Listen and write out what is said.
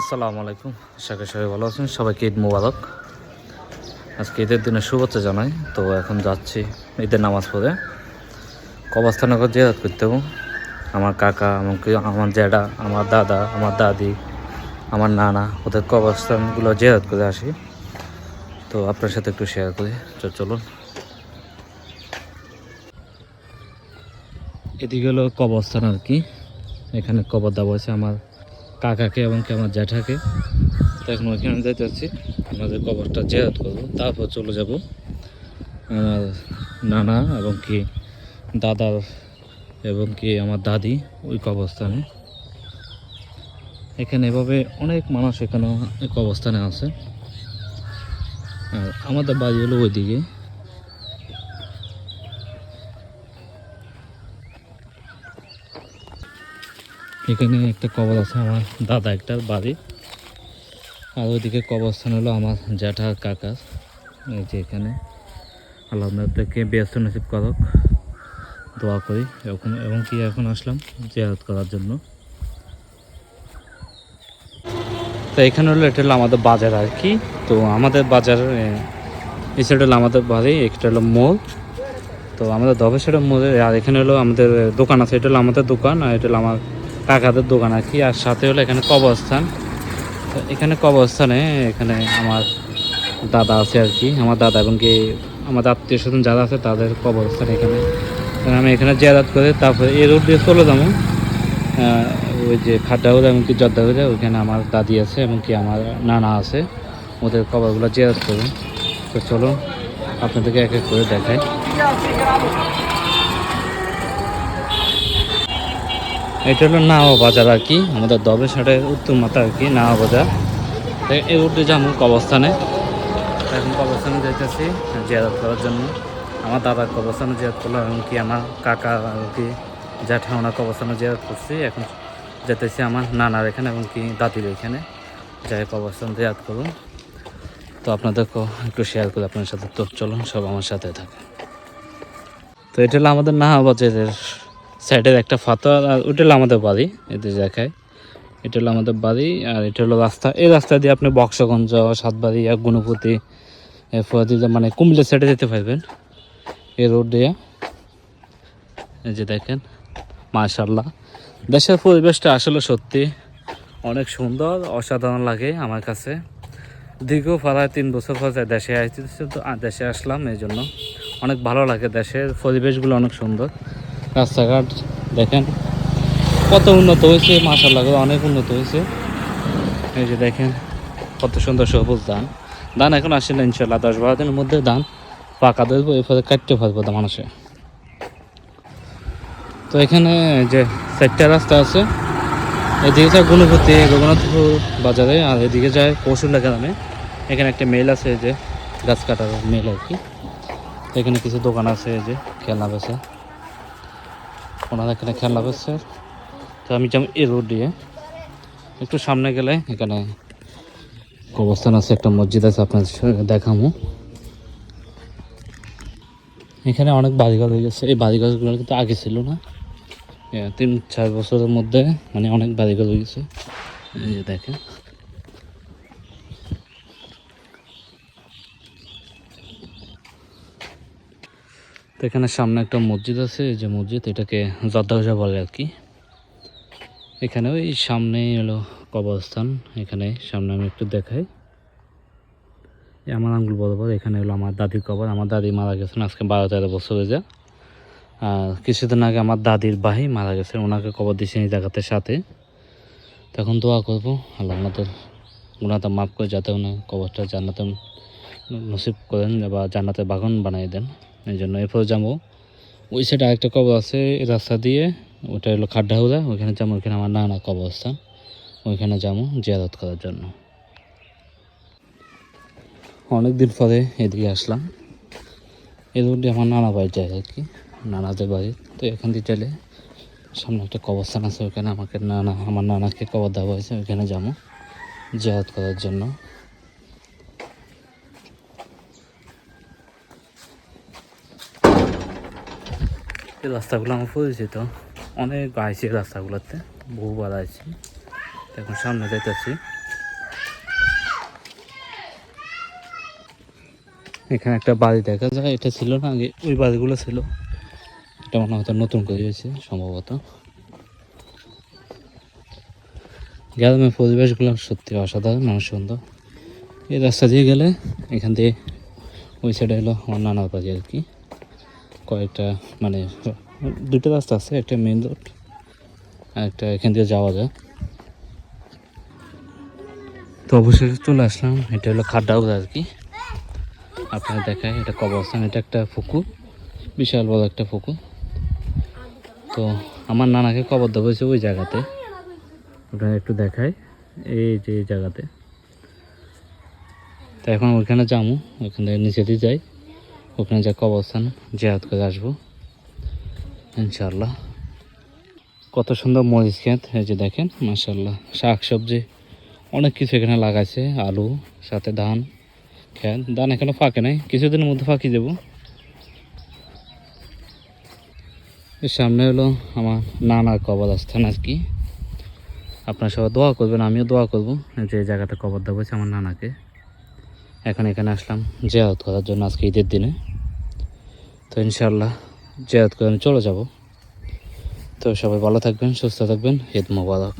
আসসালামু আলাইকুম। আশা করি সবাই ভালো আছেন। সবাইকে ঈদ মুবারক। আজকে ঈদের দিনে শুভেচ্ছা জানাই। তো এখন যাচ্ছি ঈদের নামাজ পড়ে। কবস্থানগর জিয়ারত করতে হব। আমার কাকা এমনকি আমার জ্যাডা আমার দাদা, আমার দাদি, আমার নানা, ওদের কবরস্থানগুলো জিয়ারত করে আসি। তো আপনার সাথে একটু শেয়ার করি। চলুন। এদিকে হলো কবরস্থান আর কি। এখানে কবর দেওয়া হয়েছে আমার কাকাকে এবং কি আমার জ্যাঠাকে। তো এখন ওইখানে যাইতে যাচ্ছি। আমাদের কবরটা জেরাত করব। তারপর চলে যাব আমার নানা এবং কি দাদার এবং কি আমার দাদি ওই কবরস্থানে। এখানে এভাবে অনেক মানুষ এখানে কবরস্থানে আছে। আর আমাদের বাড়ি হলো ওইদিকে। এখানে একটা কবর আছে, আমার দাদা একটা, বাড়ি। আর ওইদিকে কবরস্থান হলো আমার জ্যাঠা কাকা। এই যে এখানে। আপনাদেরকে ব্যস্ত নসিব করক, দোয়া করি। এখন এবং কি এখন আসলাম? জিয়ারত করার জন্য। তো এখানে হলো, এটা হলো আমাদের বাজার আর কি। তো আমাদের বাজার এই হলো আমাদের বাড়ি একটা হলো মোড়। তো আমাদের দবেশ্বরের মোড়ে, আর এখানে হলো আমাদের দোকান আছে, এটা হলো আমাদের দোকান, আর এটা হলো আমার কাকাদের দোকান আর কি, আর সাথে হলো এখানে কবরস্থান। এখানে কবরস্থানে এখানে আমার দাদা আছে আর কি, আমার দাদা এবং কি আমাদের আত্মীয় স্বজন যারা আছে তাদের কবরস্থান এখানে। আমি এখানে জেরাত করে তারপরে এই রোড দিয়ে চলে যাব। ওই যে খাড্ডাহুড়া এমনকি জর্দাহুড়া ওইখানে আমার দাদি আছে এবং কি আমার নানা আছে। ওদের কবরগুলো জেরাত করব। তো চলো আপনাদেরকে এক এক করে দেখাই। এটা হলো নাওয়া বাজার আর কি, আমাদের দবে সাইডের উত্তর মাথা আর কি নাওয়া বাজার। এই রোডে যাব কবরস্থানে এখন কবরস্থানে যাইতেছি, জিয়ারত করার জন্য। আমার দাদার কবস্থানে জিয়ারত করলাম এমনকি আমার কাকা আর কি জ্যাঠা ওনার কবরস্থানে জিয়ারত করছি। এখন যেতেছি আমার নানার এখানে এবং কি দাদির এখানে। যাই কবরস্থান জিয়ারত করুন তো আপনাদেরকেও একটু শেয়ার করি আপনার সাথে। তো চলুন, সব আমার সাথে থাকে তো এটা হলো আমাদের নাহা বাজারের সাইডের একটা ফাতোয়ার আর ওটা হলো আমাদের বাড়ি এতে দেখায় এটা হলো আমাদের বাড়ি, আর এটা হলো রাস্তা। এই রাস্তা দিয়ে আপনি বক্সগঞ্জ, সাতবাড়ি, আর গুণপতি এরপর মানে কুমিল্লা সাইডে যেতে পারবেন, এই রোড দিয়ে। এই যে দেখেন মাশাল্লাহ দেশের পরিবেশটা আসলে সত্যি অনেক সুন্দর, অসাধারণ লাগে আমার কাছে। দীর্ঘ প্রায় তিন বছর পর দেশে আসতেছি তো দেশে আসলাম, এই জন্য অনেক ভালো লাগে দেশের পরিবেশগুলো অনেক সুন্দর। রাস্তাঘাট দেখেন। কত উন্নত হয়েছে মাসাল্লাহ অনেক উন্নত হয়েছে। এই যে দেখেন, কত সুন্দর সবুজ ধান। ধান এখন আসে না ইনশাল্লাহ দশ বারো দিনের মধ্যে ধান পাকা দেবো এরপরে কাটতে তা মানুষে তো এখানে যে চারটা রাস্তা আছে, এদিকে যায় গুণপতি, রঘুনাথপুর বাজারে, আর এদিকে যায় কৌশল্যা গ্রামে। এখানে একটা মেল আছে যে গাছ কাটার মেল আর কি। এখানে কিছু দোকান আছে, এই যে খেলনা বেছে ওনারা এখানে খেলনা বেছে তো আমি যেমন এই রোড দিয়ে। একটু সামনে গেলে এখানে অবস্থান আছে, একটা মসজিদ আছে আপনার দেখামো। এখানে অনেক বাড়িঘর হয়ে গেছে। এই বাড়িঘরগুলো কিন্তু আগে ছিল না। তিন, চার বছরের মধ্যে মানে অনেক বাড়িঘর হয়ে গেছে। এই যে দেখেন। তো এখানে সামনে একটা মসজিদ আছে যে মসজিদ, এটাকে জর্দাহজা বলে আর কি। এখানে ওই সামনেই হলো কবরস্থান, এখানে সামনে আমি একটু দেখাই। আমার আঙ্গুল বরাবর এখানে হলো আমার দাদির কবর। আমার দাদি মারা গেছেন আজকে বারো তেরো বছর হয়ে যায়। আর কিছুদিন আগে আমার দাদির ভাই মারা গেছেন, ওনাকে কবর দিয়েছে এই জায়গাতে সাথে। তখন দোয়া করব, আল্লাহ আমাদের ওনাতে মাফ করে যাতে ওনার কবরটা জান্নাতে নসিব করেন বা জান্নাতে বাগান বানিয়ে দেন। এই জন্য এরপর যাব। ওই সাইডে আরেকটা কবর আছে রাস্তা দিয়ে। ওটা হলো খাড্ডাহুদা, ওইখানে যাব, ওইখানে আমার নানা কবরস্থান ওইখানে যাব জিয়ারত করার জন্য। অনেক দিন পরে এদিকে আসলাম। এই রোড দিয়ে আমার নানা বাড়ি যায় আর কি, নানাদের বাড়ি। তো এখান দিয়ে চলে, সামনে একটা কবরস্থান আছে, ওইখানে আমাকে নানা, আমার নানাকে কবর দেওয়া হয়েছে, ওইখানে যাব জিয়ারত করার জন্য। এই রাস্তাগুলো আমার পরিচিত। অনেক আইছি এই রাস্তাগুলোতে, বহুবার আইছি। এখন সামনে যাইতেছি। এখানে একটা বাড়ি দেখা যায়, এটা ছিল না, আগে ওই বাড়িগুলো ছিল। এটা মনে হয় নতুন করে হয়েছে, সম্ভবত। গ্রামের পরিবেশগুলো সত্যি অসাধারণ, মানুষ সুন্দর। এই রাস্তা দিয়ে গেলে এখান দিয়ে ওই সাইডে এলো আমার বাজি বাড়ি আর কি। কয়েকটা মানে দুটো রাস্তা আছে, একটা মেন রোড আর একটা এখান দিয়ে যাওয়া যায়। তো অবশ্যই চলে আসলাম, এটা হলো খাড্ডাউজ আর কি। আপনারা দেখায়, এটা কবরস্থান, এটা একটা পুকুর, বিশাল বড় একটা পুকুর। তো আমার নানাকে কবর দেওয়া হয়েছে ওই জায়গাতে। ওটা একটু দেখায়, এই যে এই জায়গাতে। তো এখন ওইখানে যাব, ওইখান থেকে নিচে দিয়ে যাই। ওখানে যা কবরস্থান জেরাত করে আসব। ইনশাল্লাহ কত সুন্দর মরিচ ক্ষেত, এই যে দেখেন মাসাল্লাহ শাক সবজি, অনেক কিছু এখানে লাগাইছে, আলু, সাথে ধান খেত ধান এখনও ফাঁকে নাই, কিছুদিনের মধ্যে ফাঁকি দেবো। এর সামনে হলো আমার নানার কবরস্থান আর কি। আপনার সবাই দোয়া করবেন, আমিও দোয়া করব। যে জায়গাটা কবর দেবো আমার নানাকে। এখন এখানে আসলাম জেয়াত করার জন্য আজকে ঈদের দিনে। তো ইনশাল্লাহ জেয়াত করে আমি চলে যাব। তো সবাই ভালো থাকবেন, সুস্থ থাকবেন, ঈদ মোবারক।